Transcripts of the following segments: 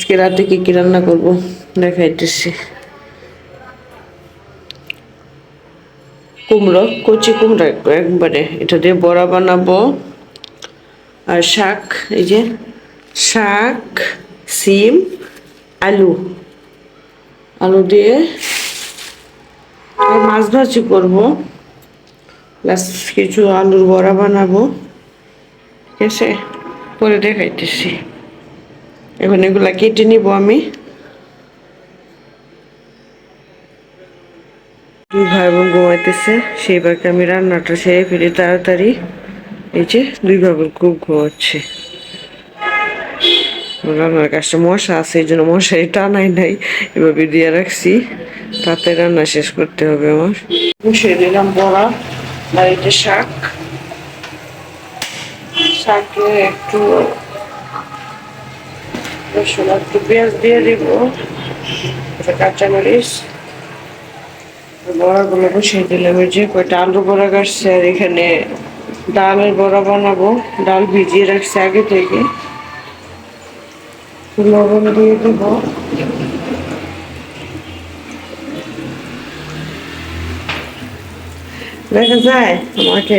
আজকে রাতে কি কি রান্না করব? দেখাইতেছি কুমড়ো, কচি কুমড়ো একবারে। এটা দিয়ে বড়া বানাবো। আর শাক, এই যে শাক, সিম, আলু। আলু দিয়ে আর মাছ ভাজি করব। প্লাস কিছু আলুর বড়া বানাবো। ঠিক আছে? পরে দেখাইতেছি। এখন এগুলা কেটে নিব আমি। দুই ভাই বোন ঘুমাইতেছে সেই বাকি আমি রান্নাটা সেরে ফেলি তাড়াতাড়ি। এই যে দুই ভাই বোন খুব ঘুমাচ্ছে। রান্নার কাজটা মশা আছে, এই জন্য মশারি টানাই নাই, এভাবে দিয়ে রাখছি। তাতে রান্না শেষ করতে হবে আমার। বসিয়ে দিলাম বড়া, বাড়িতে শাক। শাকে একটু রসুন একটু পেঁয়াজ দিয়ে দিব কাঁচামরিচ বসিয়ে দিলাম যে কয়টা আলু কাটছে আর এখানে ডালের বড়া বানাবো ডাল ভিজিয়ে রাখছে আগে থেকে লবণ দিয়ে দিব দেখা যায় আমাকে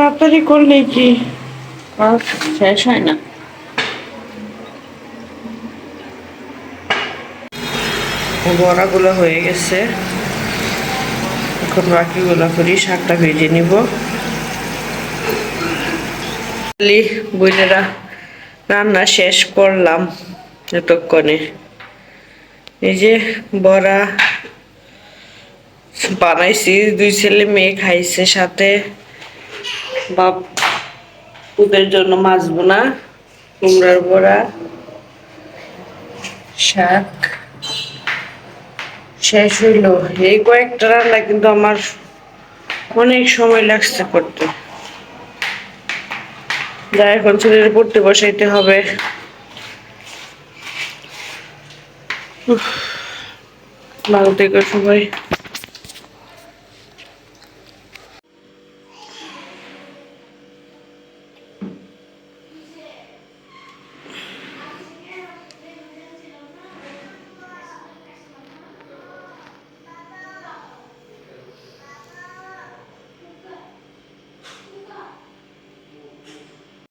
তাড়াতাড়ি করলে কি? আর শেষ হয় না। বড়াগুলো হয়ে গেছে। এখন বাকিগুলো করি শাকটা ভেজে নিব। বইলেরা রান্না শেষ করলাম এতক্ষণে। এই যে বড়া বানাইছি দুই ছেলে মেয়ে খাইছে সাথে। বাপ ওদের জন্য মাছ বোনা কুমড়ার বড়া, শাক। শেষ হইল। এই কয়েকটা রান্না কিন্তু আমার অনেক সময় লাগছে করতে। যা এখন ছেলের পড়তে বসাইতে হবে। ভালো থেকো সবাই।